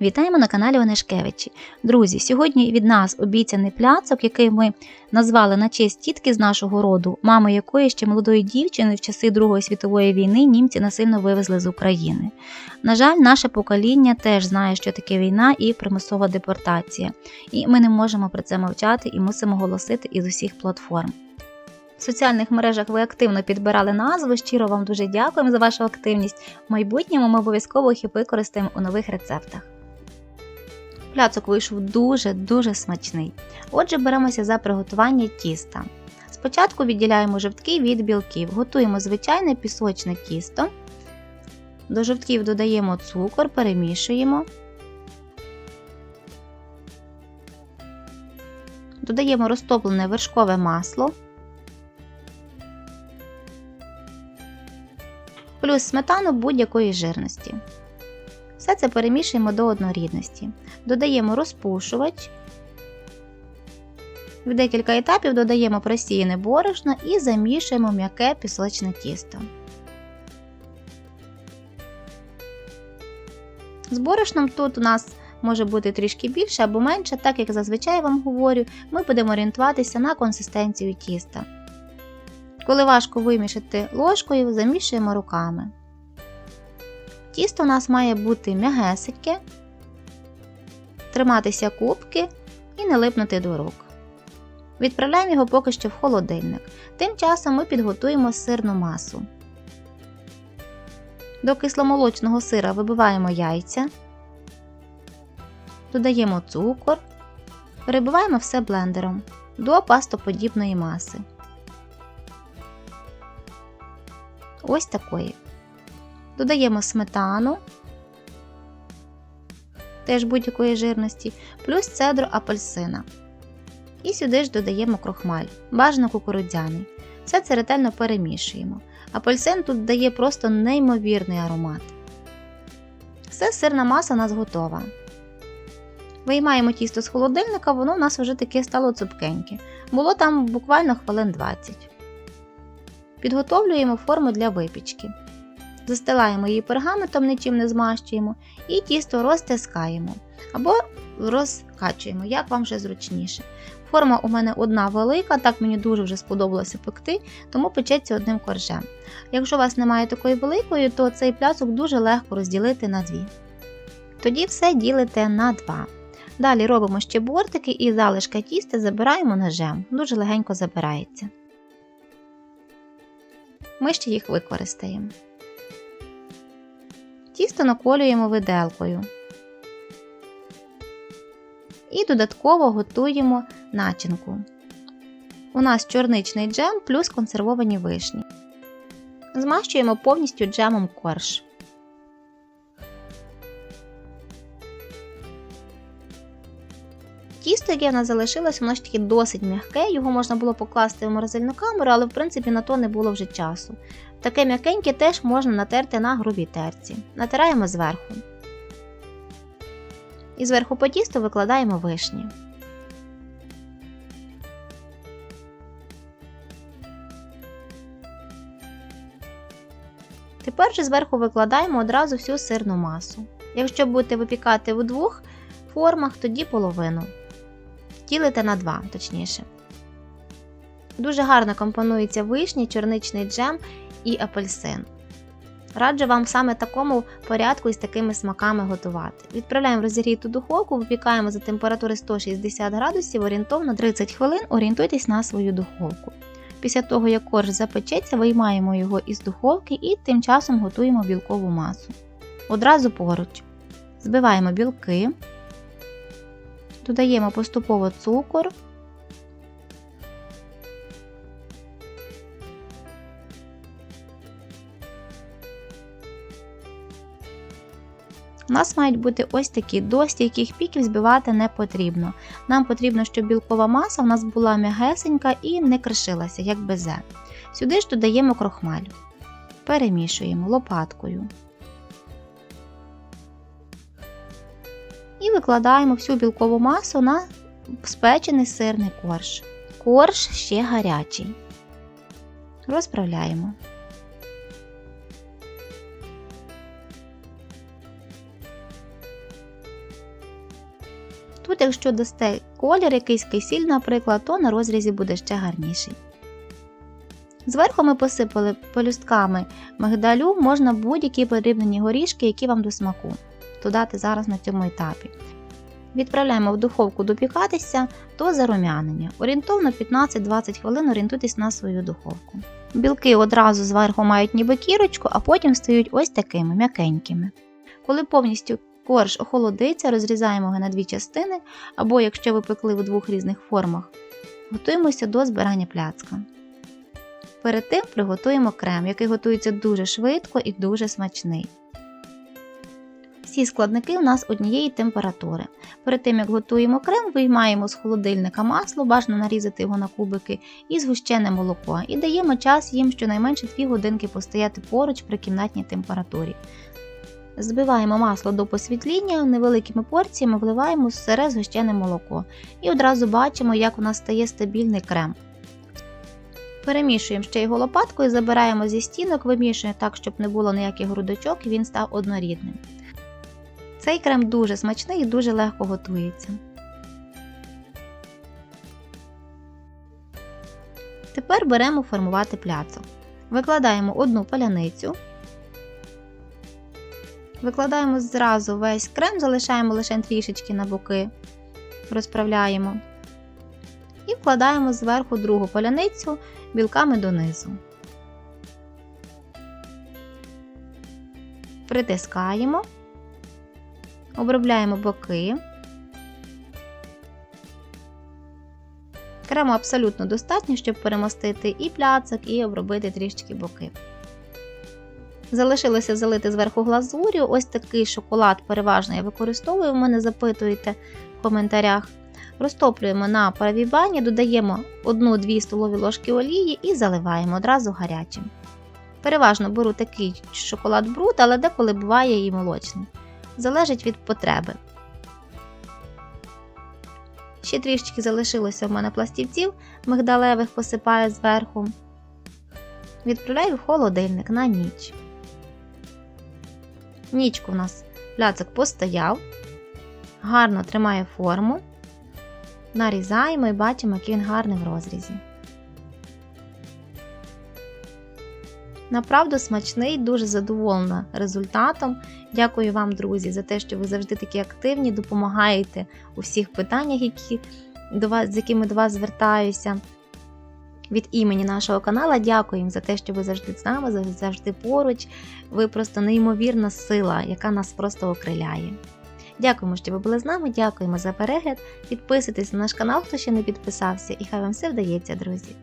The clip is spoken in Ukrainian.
Вітаємо на каналі Онешкевичі. Друзі, сьогодні від нас обіцяний пляцок, який ми назвали на честь тітки з нашого роду, мами якої ще молодої дівчини в часи Другої світової війни німці насильно вивезли з України. На жаль, наше покоління теж знає, що таке війна і примусова депортація, і ми не можемо про це мовчати і мусимо голосити із усіх платформ. В соціальних мережах ви активно підбирали назви. Щиро вам дуже дякуємо за вашу активність. В майбутньому ми обов'язково їх використаємо у нових рецептах. Пляцок вийшов дуже-дуже смачний. Отже, беремося за приготування тіста. Спочатку відділяємо жовтки від білків, готуємо звичайне пісочне тісто. До жовтків додаємо цукор, перемішуємо. Додаємо розтоплене вершкове масло. Плюс сметану будь-якої жирності. Все це перемішуємо до однорідності. Додаємо розпушувач. В декілька етапів додаємо просіяне борошно і замішуємо м'яке пісочне тісто. З борошном тут у нас може бути трішки більше або менше, так як зазвичай вам говорю, ми будемо орієнтуватися на консистенцію тіста. Коли важко вимішати ложкою, замішуємо руками. Тісто у нас має бути м'ягесеньке, триматися кубки і не липнути до рук. Відправляємо його поки що в холодильник. Тим часом ми підготуємо сирну масу. До кисломолочного сира вибиваємо яйця, додаємо цукор, перебиваємо все блендером до пастоподібної маси. Ось такої. Додаємо сметану, теж будь-якої жирності, плюс цедру апельсина. І сюди ж додаємо крохмаль, бажано кукурудзяний. Все це ретельно перемішуємо. Апельсин тут дає просто неймовірний аромат. Все, сирна маса у нас готова. Виймаємо тісто з холодильника, воно у нас вже таке стало цупкеньке. Було там буквально хвилин 20. Підготовлюємо форму для випічки. Застилаємо її пергаментом, нічим не змащуємо, і тісто розтискаємо або розкачуємо, як вам вже зручніше. Форма у мене одна велика, так мені дуже вже сподобалося пекти, тому печеться одним коржем. Якщо у вас немає такої великої, то цей пляцок дуже легко розділити на дві. Тоді все ділите на два. Далі робимо ще бортики і залишка тіста забираємо ножем, дуже легенько забирається. Ми ще їх використаємо. Тісто наколюємо виделкою. І додатково готуємо начинку. У нас чорничний джем плюс консервовані вишні. Змащуємо повністю джемом корж. Тісто, яке в нас залишилось, воно ж таки досить м'яке, його можна було покласти в морозильну камеру, але в принципі на то не було вже часу. Таке м'якеньке теж можна натерти на грубій терці. Натираємо зверху. І зверху по тісту викладаємо вишні. Тепер же зверху викладаємо одразу всю сирну масу. Якщо будете випікати в двох формах, тоді половину. Ділите на два, точніше. Дуже гарно компонується вишні, чорничний джем і апельсин. Раджу вам саме такому порядку і з такими смаками готувати. Відправляємо в розігріту духовку, випікаємо за температури 160 градусів орієнтовно 30 хвилин, орієнтуйтесь на свою духовку. Після того, як корж запечеться, виймаємо його із духовки і тим часом готуємо білкову масу. Одразу поруч. Збиваємо білки, додаємо поступово цукор. У нас мають бути ось такі, до стійких піків збивати не потрібно. Нам потрібно, щоб білкова маса в нас була м'ягесенька і не кришилася, як безе. Сюди ж додаємо крохмаль. Перемішуємо лопаткою. Викладаємо всю білкову масу на спечений сирний корж. Корж ще гарячий. Розправляємо. Тут, якщо дасте колір, якийсь кисіль, наприклад, то на розрізі буде ще гарніший. Зверху ми посипали пелюстками мигдалю, можна будь-які подрібнені горішки, які вам до смаку. Додати зараз на цьому етапі. Відправляємо в духовку допікатися до зарум'янення. Орієнтовно 15-20 хвилин орієнтуйтесь на свою духовку. Білки одразу зверху мають ніби кірочку, а потім стають ось такими м'якенькими. Коли повністю корж охолодиться, розрізаємо його на дві частини, або якщо ви пекли в двох різних формах, готуємося до збирання пляцка. Перед тим приготуємо крем, який готується дуже швидко і дуже смачний. Всі складники у нас однієї температури. Перед тим як готуємо крем, виймаємо з холодильника масло, бажано нарізати його на кубики і згущене молоко. І даємо час їм щонайменше 2 годинки постояти поруч при кімнатній температурі. Збиваємо масло до посвітління, невеликими порціями вливаємо сире згущене молоко. І одразу бачимо, як у нас стає стабільний крем. Перемішуємо ще його лопаткою, забираємо зі стінок, вимішуємо так, щоб не було ніяких грудочок і він став однорідним. Цей крем дуже смачний і дуже легко готується. Тепер беремо формувати пляцок. Викладаємо одну паляницю. Викладаємо зразу весь крем, залишаємо лише трішечки на боки, розправляємо. І вкладаємо зверху другу паляницю білками донизу. Притискаємо, обробляємо боки. Крему абсолютно достатньо, щоб перемостити і пляцок, і обробити трішки боки. Залишилося залити зверху глазур'ю. Ось такий шоколад переважно я використовую, мене запитуєте в коментарях. Розтоплюємо на паровій бані, додаємо 1-2 столові ложки олії і заливаємо одразу гарячим. Переважно беру такий шоколад бруд, але деколи буває і молочний. Залежить від потреби. Ще трішки залишилося в мене пластівців мигдалевих посипаю зверху. Відправляю в холодильник на ніч. Нічку у нас пляцок постояв, гарно тримає форму. Нарізаємо і бачимо, який він гарний в розрізі. Направду смачний, дуже задоволена результатом. Дякую вам, друзі, за те, що ви завжди такі активні, допомагаєте у всіх питаннях, які до вас, з якими до вас звертаюся. Від імені нашого каналу дякуємо за те, що ви завжди з нами, завжди поруч. Ви просто неймовірна сила, яка нас просто окриляє. Дякуємо, що ви були з нами. Дякуємо за перегляд. Підписуйтесь на наш канал, хто ще не підписався, і хай вам все вдається, друзі!